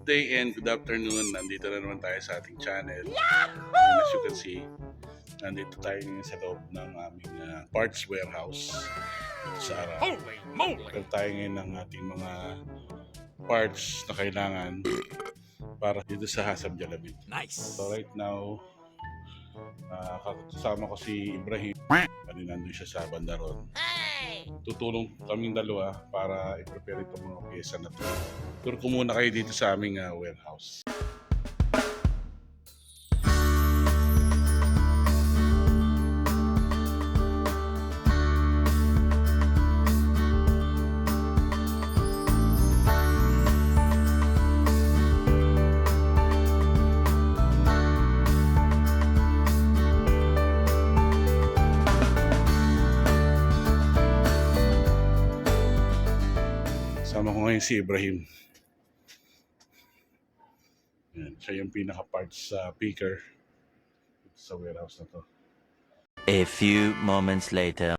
Good day and good afternoon. Nandito na naman tayo sa ating channel. And as you can see, nandito tayo ngayon sa loob ng aming ah, parts warehouse sa Ara. Holy moly! Tagal tayo ngayon ng ating mga parts na kailangan para dito sa Hasab Jalabid. Nice! So right now, uh, kasama ko si Ibrahim. Kanina nandun siya sa bandaron. Tutulong kaming dalawa para i-prepare itong mga pyesa na to. Tour muna kayo dito sa aming ah, warehouse. Sama ko ngayon si Ibrahim. Yan, siya yung pinaka-parts sa picker sa warehouse na to. A few moments later.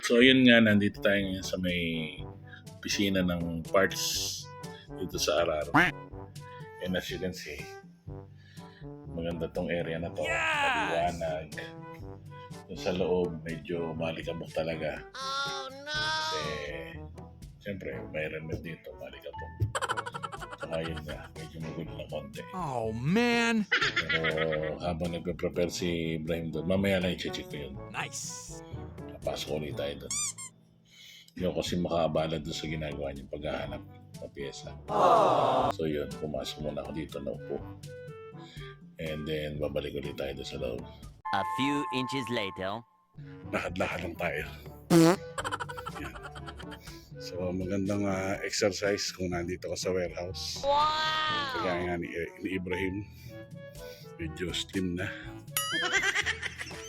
So yun nga, nandito tayo ngayon sa may pisina ng parts dito sa Araro. And as you can see, maganda tong area na to. Maliwanag. Sa loob, medyo malikabok talaga. Kasi, siyempre, may remit dito, malikabok. Saka yun nga, medyo magulo na konti. Oh man! Pero habang nagpe-prepare si Ibrahim doon, mamaya lang i-check ko yun. Nice! Pasok ulit tayo doon. Ako kasi makaabala doon sa ginagawa niyang paghahanap ng pyesa. So yun, pumasok muna ako dito na upo. And then, babalik ulit tayo doon sa loob. A few inches later. Lakad-lakad lang tayo. Yan. So, magandang ah, exercise kung nandito ka sa warehouse. Wow! Kagaya nga ni, ni Ibrahim. Medyo slim na.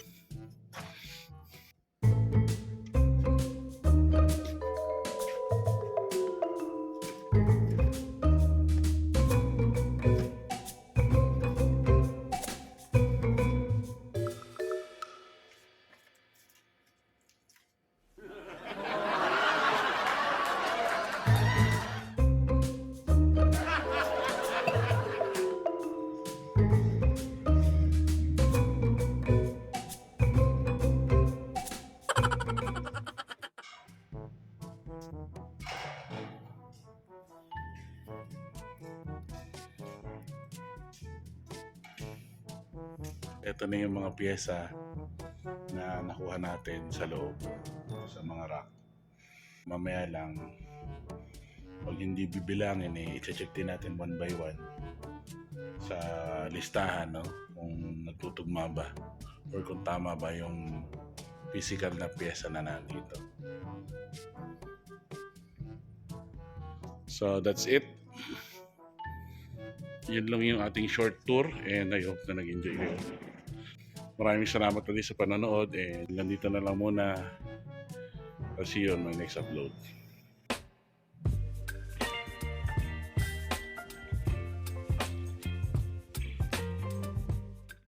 Ito na yung mga pyesa na nakuha natin sa loob sa mga rack. Mamaya lang, pag hindi bibilangin, eh, i-check din natin one by one sa listahan, no? Kung nagtutugma ba or kung tama ba yung physical na pyesa na nandito. So, that's it. Yun lang yung ating short tour and I hope na nag-enjoy kayo. Maraming salamat ulit sa panonood and nandito na lang muna. I'll see you on my next upload.